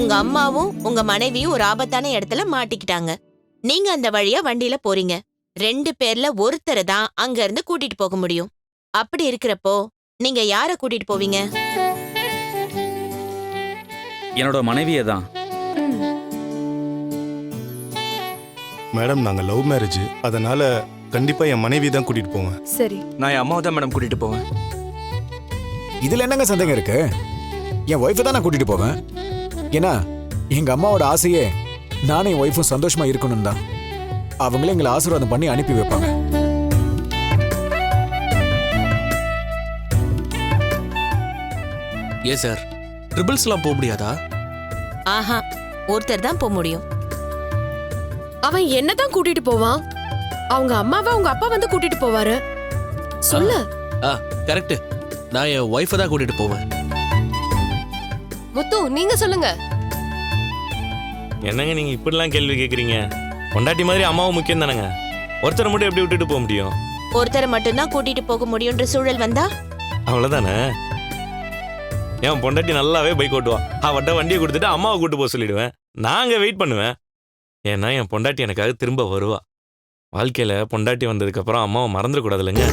உங்க அம்மாவும் உங்க மனைவியும் ஒரு ஆபத்தான இடத்துல மாட்டிக்கிட்டாங்க. நீங்க அந்த வழியா வண்டியில போறீங்க. ரெண்டு பேர்ல ஒருத்தரை தான் அங்க இருந்து கூட்டிட்டு போக முடியும். அப்படி இருக்கிறப்போ நீங்க யார கூட்டிட்டு போவீங்க? என்னோட மனைவியை தான். மேடம் நாங்கள் லவ் மேரேஜ். அதனால கண்டிப்பாக என் மனைவி தான் கூட்டிகிட்டு போவேன் சரி. நான் என் அம்மாவை தான் மேடம் கூட்டிட்டு போவேன். இதுல என்னங்க சந்தேகம் இருக்கு? என் ஒய்ஃபை தான் நான் கூட்டிட்டு போவேன். ஏன்னா எங்க அம்மாவோட ஆசையே நானும் என் ஒய்ஃபும் சந்தோஷமா இருக்கணும் தான். அவங்களே எங்களை ஆசீர்வாதம் பண்ணி அனுப்பி வைப்பாங்க. ஏன் சார் ட்ரிபிள்ஸ்லாம் போக முடியாதா? ஆஹா ஒருத்தர் தான் போக முடியும். அவன் என்னதான் கூட்டிட்டு போவான்? அவங்க அம்மாவை அவங்க அப்பா வந்து கூட்டிட்டு போவாரு? சொல்லு. ஆ கரெக்ட் நான் என் ஒய்ஃபை தான் கூட்டிட்டு போவேன். முத்து நீங்க சொல்லுங்க. என்னங்க நீங்க இப்படிலாம் கேள்வி கேக்குறீங்க? பொண்டாட்டி மாதிரி அம்மாவும் முக்கியம் தானேங்க? ஒருத்தரை மட்டும் எப்படி விட்டுட்டு போக முடியும்? ஒருத்தரை மட்டும்தான் கூட்டிட்டு போக முடியும்ன்ற சூழல் வந்தா? அவ்வளவுதானே? என் பொண்டாட்டி நல்லாவே பைக் ஓட்டுவா. அவட்ட வண்டியை கொடுத்துட்டு அம்மாவை கூட்டு போக சொல்லிடுவேன். நாங்க வெயிட் பண்ணுவேன். ஏன்னா என் பொண்டாட்டி எனக்காக திரும்ப வருவா. வாழ்க்கையில பொண்டாட்டி வந்ததுக்கு அப்புறம் அம்மாவை மறந்துடக்கூடாது இல்லைங்க?